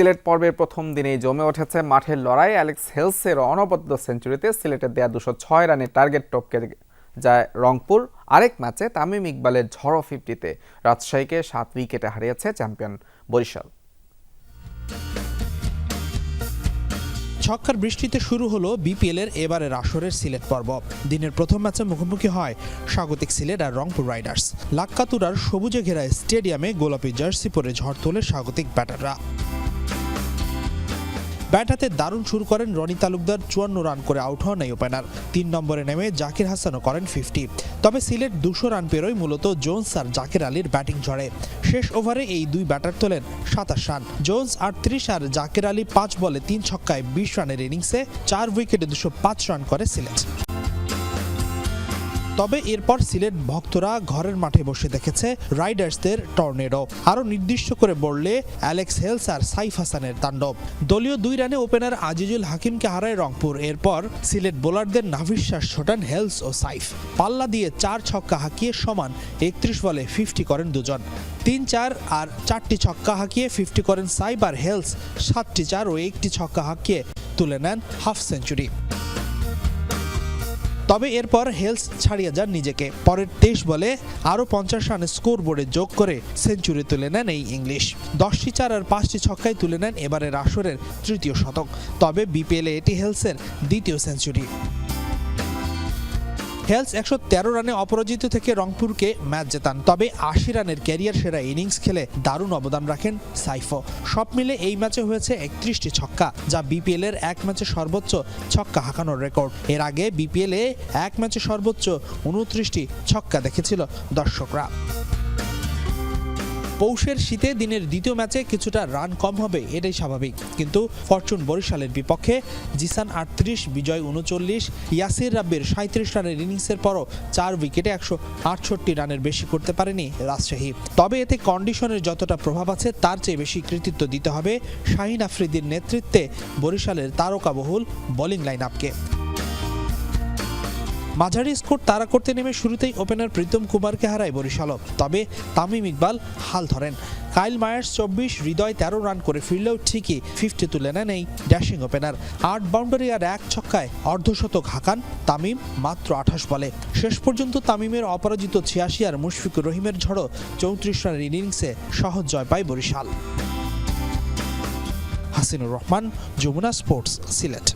সিলেট পর্বের প্রথম দিনেই জমে উঠেছে মাঠের লড়াই। অ্যালেক্স হেলসের অনবদ্য সেঞ্চুরিতে সিলেটের দেয়া দুশো ছয় রানের টার্গেট টপকে যায় রংপুর। আরেক ম্যাচে তামিম ইকবালের ঝড়ো ফিফটিতে রাজশাহীকে সাত উইকেটে হারিয়েছে চ্যাম্পিয়ন বরিশাল। ছক্কার বৃষ্টিতে শুরু হলো বিপিএল এর এবারের আসরের সিলেট পর্ব। দিনের প্রথম ম্যাচে মুখোমুখি হয় স্বাগতিক সিলেট আর রংপুর রাইডার্স। লাক্কাতুরার সবুজে ঘেরা স্টেডিয়ামে গোলাপি জার্সি পরে ঝড় তোলে স্বাগতিক ব্যাটাররা। ব্যাট হাতে দারুণ শুরু করেন রনি তালুকদার, চুয়ান্ন রান করে আউট হন এই ওপেনার। তিন নম্বরে নেমে জাকির হাসানও করেন ফিফটি তবে সিলেট দুশো রান পেরোয় মূলত জোন্স আর জাকির আলীর ব্যাটিং ঝড়ে। শেষ ওভারে এই দুই ব্যাটার তোলেন সাতাশ রান। জোন্স আটত্রিশ আর জাকির আলী পাঁচ বলে তিন ছক্কায় বিশ রানের ইনিংসে চার উইকেটে দুশো পাঁচ রান করে সিলেট। তবে এরপর সিলেট ভক্তরা ঘরের মাঠে বসে দেখেছে রাইডার্সদের টর্নেডো। আরও নির্দিষ্ট করে বললে অ্যালেক্স হেলস আর সাইফ হাসানের তাণ্ডব। দলীয় দুই রানে ওপেনার আজিজুল হাকিমকে হারায় রংপুর। এরপর সিলেট বোলারদের নাভিশ্বাস ছোটান হেলস ও সাইফ। পাল্লা দিয়ে চার ছক্কা হাঁকিয়ে সমান একত্রিশ বলে ফিফটি করেন দুজন। তিন চার আর চারটি ছক্কা হাঁকিয়ে ফিফটি করেন সাইব আর হেলস। সাতটি চার ও একটি ছক্কা হাঁকিয়ে তুলে নেন হাফ সেঞ্চুরি। তবে এরপর হেলস ছাড়িয়ে যান নিজেকে। পরের তেইশ বলে আরও পঞ্চাশ রান স্কোর বোর্ডে যোগ করে সেঞ্চুরি তুলে নেন এই ইংলিশ। দশটি চার আর পাঁচটি ছক্কায় তুলে নেন এবারের আসরের তৃতীয় শতক। তবে বিপিএলে এটি হেলসের দ্বিতীয় সেঞ্চুরি। হেলস একশো তেরো রানে অপরাজিত থেকে রংপুরকে ম্যাচ জেতান। তবে আশি রানের ক্যারিয়ার সেরা ইনিংস খেলে দারুণ অবদান রাখেন সাইফো। সব মিলে এই ম্যাচে হয়েছে একত্রিশটি ছক্কা, যা বিপিএল এর এক ম্যাচে সর্বোচ্চ ছক্কা হাঁকানোর রেকর্ড। এর আগে বিপিএল এ এক ম্যাচে সর্বোচ্চ উনত্রিশটি ছক্কা দেখেছিল দর্শকরা। পৌষের শীতে দিনের দ্বিতীয় ম্যাচে কিছুটা রান কম হবে, এটাই স্বাভাবিক। কিন্তু ফরচুন বরিশালের বিপক্ষে জিসান আটত্রিশ, বিজয় উনচল্লিশ, ইয়াসির রাব্বির সাঁত্রিশ রানের ইনিংসের পরও চার উইকেটে একশো আটষট্টি রানের বেশি করতে পারেনি রাজশাহী। তবে এতে কন্ডিশনের যতটা প্রভাব আছে, তার চেয়ে বেশি কৃতিত্ব দিতে হবে শাহিন আফ্রিদির নেতৃত্বে বরিশালের তারকাবহুল বোলিং লাইন আপকে মাঝারি স্কোর তারা করতে নেমে শুরুতেই ওপেনার প্রীতম কুমারকে হারায় বরিশালও। তবে তামিম ইকবাল হাল ধরেন। কাইল মায়ার্স চব্বিশ, হৃদয় তেরো রান করে ফিরলেও ঠিকই ফিফটি তুলে নেন এই ড্যাশিং ওপেনার আট বাউন্ডারি আর এক ছক্কায় অর্ধশতক হাকান তামিম মাত্র আঠাশ বলে। শেষ পর্যন্ত তামিমের অপরাজিত ছিয়াশি আর মুশফিকুর রহিমের ঝড়ো চৌত্রিশ রানের ইনিংসে সহজ জয় পায় বরিশাল। হাসিনুর রহমান, যমুনা স্পোর্টস, সিলেট।